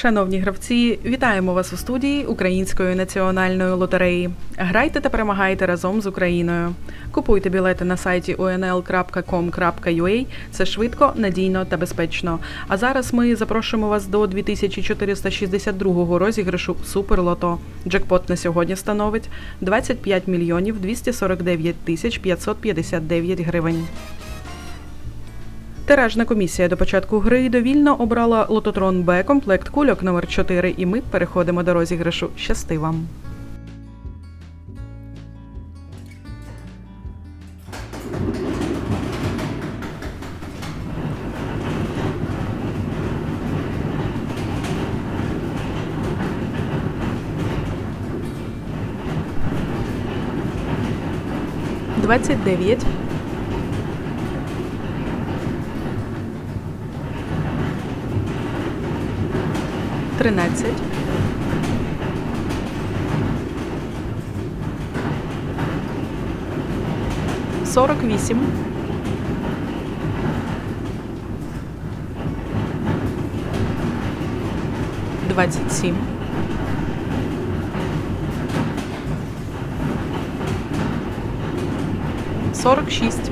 Шановні гравці, вітаємо вас у студії Української національної лотереї. Грайте та перемагайте разом з Україною. Купуйте білети на сайті unl.com.ua. Це швидко, надійно та безпечно. А зараз ми запрошуємо вас до 2462 розіграшу Суперлото. Джекпот на сьогодні становить 25 мільйонів 249 тисяч 559 гривень. Тиражна комісія до початку гри довільно обрала лототрон Б комплект кульок номер 4 і ми переходимо до розіграшу. Щасти вам! Двадцять дев'ять. Тринадцять. Сорок вісім. Двадцять сім. Сорок шість.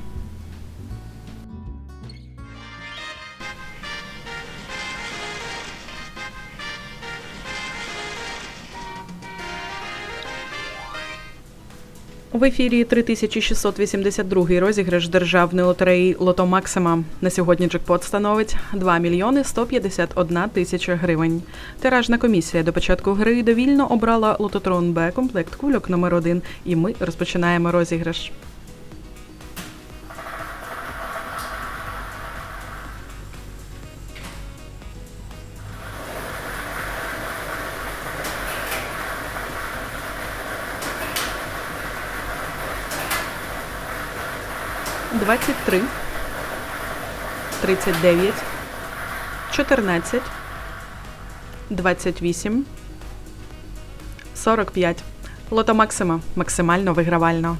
В ефірі 3682 розіграш державної лотереї Лото Максима. На сьогодні джекпот становить 2 мільйони 151 тисяча гривень. Тиражна комісія до початку гри довільно обрала лототрон Б комплект кульок номер 1 і ми розпочинаємо розіграш. Двадцять три, тридцять дев'ять, чотирнадцять, двадцять вісім, сорок п'ять. Лото Максима максимально вигравально.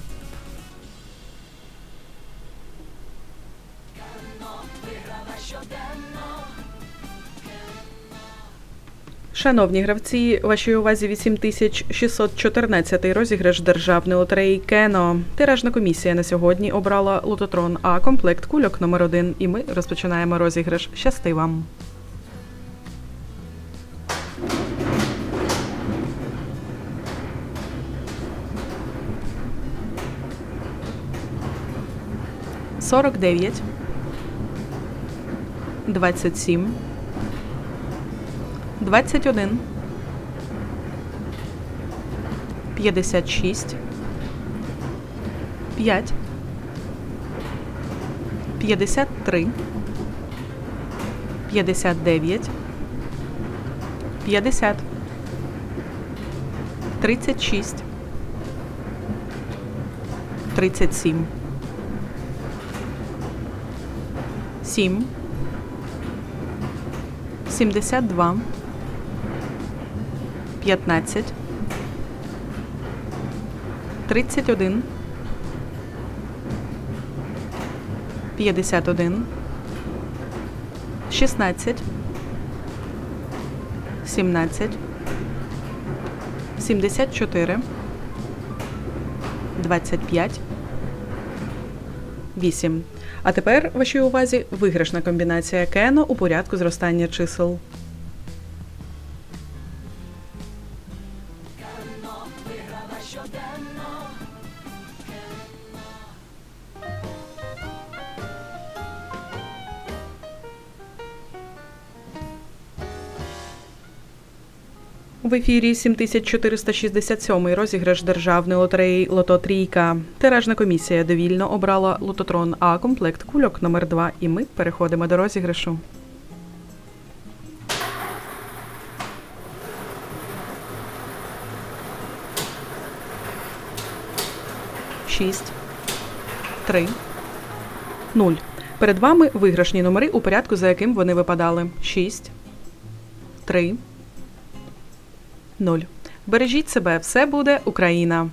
Шановні гравці, вашій увазі 8614 розіграш державної лотереї Кено. Тиражна комісія на сьогодні обрала лототрон А комплект кульок номер 1 і ми розпочинаємо розіграш. Щасти вам! Сорок дев'ять, двадцять сім. 21 56 5 53 59 50 36 37 7 72 15 31 51 16 17 74 25 8. А тепер вашій увазі виграшна комбінація Кено у порядку зростання чисел. В ефірі 7467 розіграш державної лотереї Лото Трійка. Тиражна комісія довільно обрала лототрон А комплект кульок номер 2 і ми переходимо до розіграшу. Шість. Три. Нуль. Перед вами виграшні номери у порядку, за яким вони випадали. Шість. Три. Бережіть себе, все буде Україна!